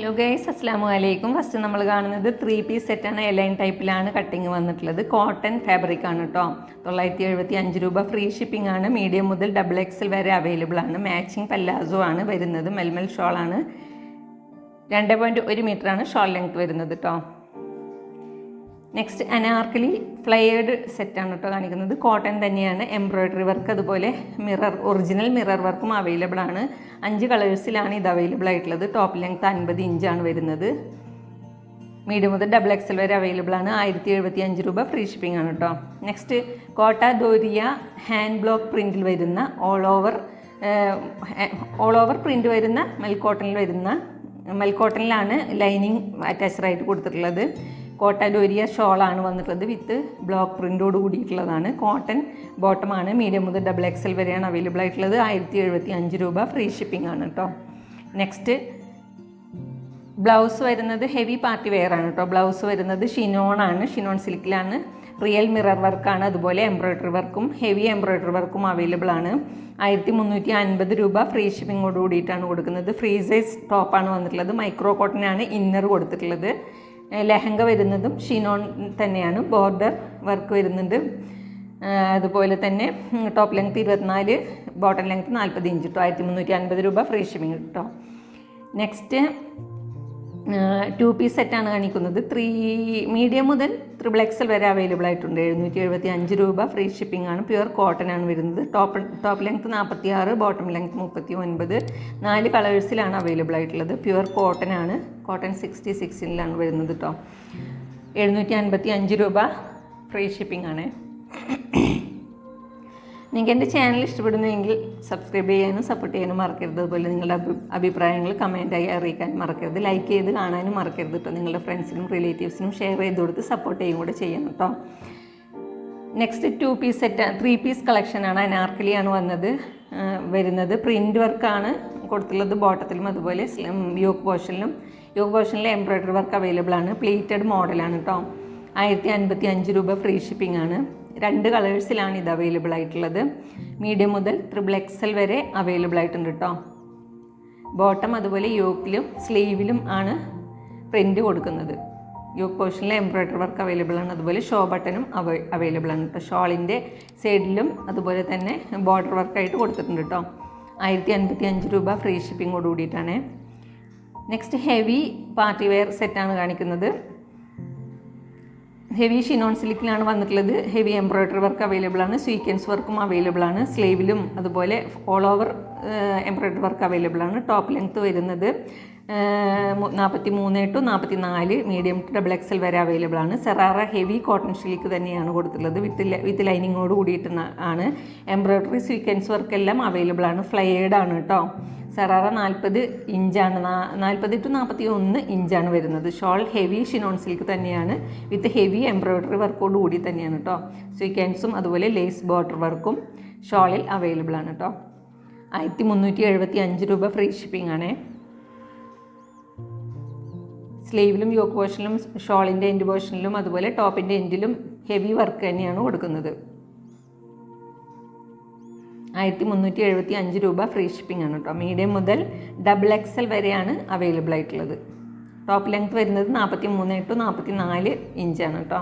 Hello guys അസ്സാം വലൈക്കും first നമ്മൾ കാണുന്നത് ത്രീ പീസ് സെറ്റാണ് എലൈൻ ടൈപ്പിലാണ് കട്ടിങ് വന്നിട്ടുള്ളത്. കോട്ടൺ ഫാബ്രിക് ആണ് കേട്ടോ തൊള്ളായിരത്തി എഴുപത്തി അഞ്ച് രൂപ ഫ്രീ ഷിപ്പിംഗ് ആണ്. മീഡിയം മുതൽ ഡബിൾ എക്സൽ വരെ അവൈലബിൾ ആണ്. മാച്ചിങ് പല്ലാസോ ആണ് വരുന്നത്. മെൽമെൽ ഷോളാണ് രണ്ട് പോയിന്റ് ഒരു മീറ്ററാണ് ഷോൾ ലെങ്ത് വരുന്നത് കേട്ടോ നെക്സ്റ്റ് അനാർക്കലി ഫ്ലയേഡ് സെറ്റാണ് കേട്ടോ കാണിക്കുന്നത്. കോട്ടൺ തന്നെയാണ്. എംബ്രോയ്ഡറി വർക്ക് അതുപോലെ മിറർ ഒറിജിനൽ മിറർ വർക്കും അവൈലബിൾ ആണ്. അഞ്ച് കളേഴ്സിലാണ് ഇത് അവൈലബിൾ ആയിട്ടുള്ളത്. ടോപ്പ് ലെങ്ത് അൻപത് ഇഞ്ചാണ് വരുന്നത്. മീഡിയം മുതൽ ഡബിൾ എക്സൽ വരെ അവൈലബിൾ ആണ്. ആയിരത്തി എഴുപത്തി അഞ്ച് രൂപ ഫ്രീ ഷിപ്പിംഗ് ആണ് കേട്ടോ നെക്സ്റ്റ് കോട്ട ദോരിയ ഹാൻഡ് ബ്ലോക്ക് പ്രിന്റിൽ വരുന്ന all over all over print വരുന്ന മെൽ കോട്ടണിൽ വരുന്ന മെൽ കോട്ടണിലാണ് ലൈനിങ് അറ്റാച്ച്ഡ് ആയിട്ട് കൊടുത്തിട്ടുള്ളത്. കോട്ട ഡോരിയ ഷോളാണ് വന്നിട്ടുള്ളത് വിത്ത് ബ്ലോക്ക് പ്രിന്റോട് കൂടിയിട്ടുള്ളതാണ്. കോട്ടൺ ബോട്ടമാണ്. മീഡിയം മുതൽ ഡബിൾ എക്സൽ വരെയാണ് അവൈലബിൾ ആയിട്ടുള്ളത്. ആയിരത്തി എഴുപത്തി അഞ്ച് രൂപ ഫ്രീ ഷിപ്പിംഗ് ആണ് കേട്ടോ. നെക്സ്റ്റ് ബ്ലൗസ് വരുന്നത് ഹെവി പാർട്ടി വെയർ ആണ് കേട്ടോ. ബ്ലൗസ് വരുന്നത് ഷിനോൺ ആണ്. ഷിനോൺ സിൽക്കിലാണ്. റിയൽ മിറർ വർക്കാണ് അതുപോലെ എംബ്രോയ്ഡറി വർക്കും ഹെവി എംബ്രോയ്ഡറി വർക്കും അവൈലബിൾ ആണ്. ആയിരത്തി മുന്നൂറ്റി അൻപത് രൂപ ഫ്രീ ഷിപ്പിംഗോട് കൂടിയിട്ടാണ് കൊടുക്കുന്നത്. ഫ്രീ സൈസ് ടോപ്പാണ് വന്നിട്ടുള്ളത്. മൈക്രോ കോട്ടനാണ് ഇന്നർ കൊടുത്തിട്ടുള്ളത്. ലെഹങ്ക വരുന്നതും ഷിനോൺ തന്നെയാണ് ബോർഡർ വർക്ക് വരുന്നുണ്ട് അതുപോലെ തന്നെ ടോപ്പ് ലെങ്ത് ഇരുപത്തിനാല് ബോട്ടം ലെങ്ത് നാൽപ്പത് ഇഞ്ച് കേട്ടോ ആയിരത്തി മുന്നൂറ്റി അൻപത് രൂപ ഫ്രീ ഷിപ്പിംഗ് കേട്ടോ നെക്സ്റ്റ് ടു പീസ് സെറ്റാണ് കാണിക്കുന്നത്. ത്രീ മീഡിയം മുതൽ ത്രിബിൾ എക്സൽ വരെ അവൈലബിൾ ആയിട്ടുണ്ട്. എഴുന്നൂറ്റി എഴുപത്തി അഞ്ച് രൂപ ഫ്രീ ഷിപ്പിംഗ് ആണ്. പ്യുവർ കോട്ടൺ ആണ് വരുന്നത്. ടോപ്പ് ടോപ്പ് ലെങ്ത് നാൽപ്പത്തി ആറ് ബോട്ടം ലെങ്ത് മുപ്പത്തി ഒൻപത് നാല് കളേഴ്സിലാണ് അവൈലബിൾ ആയിട്ടുള്ളത്. പ്യുവർ കോട്ടൺ ആണ്. കോട്ടൺ സിക്സ്റ്റി സിക്സിനിലാണ് വരുന്നത് കേട്ടോ എഴുന്നൂറ്റി അൻപത്തി അഞ്ച് രൂപ ഫ്രീ ഷിപ്പിംഗ് ആണ്. നിങ്ങൾക്ക് എന്റെ ചാനൽ ഇഷ്ടപ്പെടുന്നുവെങ്കിൽ സബ്സ്ക്രൈബ് ചെയ്യാനും സപ്പോർട്ട് ചെയ്യാനും മറക്കരുത്. അതുപോലെ നിങ്ങളുടെ അഭി അഭിപ്രായങ്ങൾ കമന്റായി അറിയിക്കാൻ മറക്കരുത്. ലൈക്ക് ചെയ്ത് കാണാനും മറക്കരുത് കേട്ടോ നിങ്ങളുടെ ഫ്രണ്ട്സിനും റിലേറ്റീവ്സിനും ഷെയർ ചെയ്ത് കൊടുത്ത് സപ്പോർട്ട് ചെയ്യും കൂടെ ചെയ്യണം കേട്ടോ next two piece set three piece കളക്ഷനാണ് അനാർക്കലിയാണ് വന്നത്. വരുന്നത് പ്രിന്റ് വർക്കാണ് കൊടുത്തുള്ളത് ബോട്ടത്തിലും അതുപോലെ യോക്ക് പോർഷനിലും യോക്ക് പോർഷനിൽ എംബ്രോയ്ഡറി വർക്ക് അവൈലബിൾ ആണ്. പ്ലേറ്റഡ് മോഡലാണ് കേട്ടോ ആയിരത്തി അൻപത്തി അഞ്ച് രൂപ ഫ്രീ ഷിപ്പിംഗ് ആണ്. രണ്ട് കളേഴ്സിലാണ് ഇത് അവൈലബിൾ ആയിട്ടുള്ളത്. മീഡിയം മുതൽ ത്രിബിൾ എക്സൽ വരെ അവൈലബിൾ ആയിട്ടുണ്ട് കേട്ടോ ബോട്ടം അതുപോലെ യോക്കിലും സ്ലീവിലും ആണ് പ്രിന്റ് കൊടുക്കുന്നത്. യോക്ക് പോർഷനിൽ എംബ്രോയ്ഡറി വർക്ക് അവൈലബിൾ ആണ്. അതുപോലെ ഷോ ബട്ടനും അവ അവൈലബിൾ ആണ് കേട്ടോ ഷോളിന്റെ സൈഡിലും അതുപോലെ തന്നെ ബോർഡർ വർക്കായിട്ട് കൊടുത്തിട്ടുണ്ട് കേട്ടോ ആയിരത്തി അൻപത്തി അഞ്ച് രൂപ ഫ്രീ ഷിപ്പിങ്ങോട് കൂടിയിട്ടാണ് നെക്സ്റ്റ് ഹെവി പാർട്ടി വെയർ സെറ്റാണ് കാണിക്കുന്നത്. ഹെവി ഷിനോൺ സിലിക്കിലാണ് വന്നിട്ടുള്ളത്. ഹെവി എംബ്രോയ്ഡറി വർക്ക് അവൈലബിൾ ആണ്. സ്വീക്വൻസ് വർക്കും അവൈലബിൾ ആണ്. സ്ലീവിലും അതുപോലെ all over embroidery work available ആണ്. ടോപ്പ് ലെങ്ത്ത് വരുന്നത്. നാൽപ്പത്തി മൂന്ന് ടു നാൽപ്പത്തി നാല് മീഡിയം ടു ഡബിൾ എക്സൽ വരെ അവൈലബിൾ ആണ്. സെറാറ ഹെവി കോട്ടൺ ഷിൽക്ക് തന്നെയാണ് കൊടുത്തിട്ടുള്ളത്. വിത്ത് വിത്ത് ലൈനിങ്ങോട് കൂടിയിട്ട് ആണ്. എംബ്രോയ്ഡറി സീക്വൻസ് വർക്ക് എല്ലാം അവൈലബിൾ ആണ്. ഫ്ലയേഡ് ആണ് കേട്ടോ സെറാറ നാൽപ്പത് ഇഞ്ചാണ്. നാൽപ്പത് ടു നാൽപ്പത്തി ഒന്ന് ഇഞ്ചാണ് വരുന്നത്. ഷോൾ ഹെവി ഷിനോൺ സിൽക്ക് തന്നെയാണ്. വിത്ത് ഹെവി എംബ്രോയ്ഡറി വർക്കോട് കൂടി തന്നെയാണ് കേട്ടോ സ്വീക്വൻസും അതുപോലെ ലേസ് ബോർഡർ വർക്കും ഷോളിൽ അവൈലബിൾ ആണ് കേട്ടോ ആയിരത്തി മുന്നൂറ്റി എഴുപത്തി അഞ്ച് രൂപ ഫ്രീ ഷിപ്പിംഗ് ആണേ. സ്ലീവിലും യോക്ക് പോർഷനിലും ഷോളിന്റെ എൻഡ് പോർഷനിലും അതുപോലെ ടോപ്പിന്റെ എൻഡിലും ഹെവി വർക്ക് തന്നെയാണ് കൊടുക്കുന്നത്. ആയിരത്തി മുന്നൂറ്റി എഴുപത്തി അഞ്ച് രൂപ ഫ്രീ ഷിപ്പിംഗ് ആണ് കേട്ടോ. മീഡിയം മുതൽ ഡബിൾ എക്സൽ വരെയാണ് അവൈലബിൾ ആയിട്ടുള്ളത്. ടോപ്പ് ലെങ്ത് വരുന്നത് നാൽപ്പത്തി മൂന്ന് ടു നാൽപ്പത്തി നാല് ഇഞ്ചാണ് കേട്ടോ.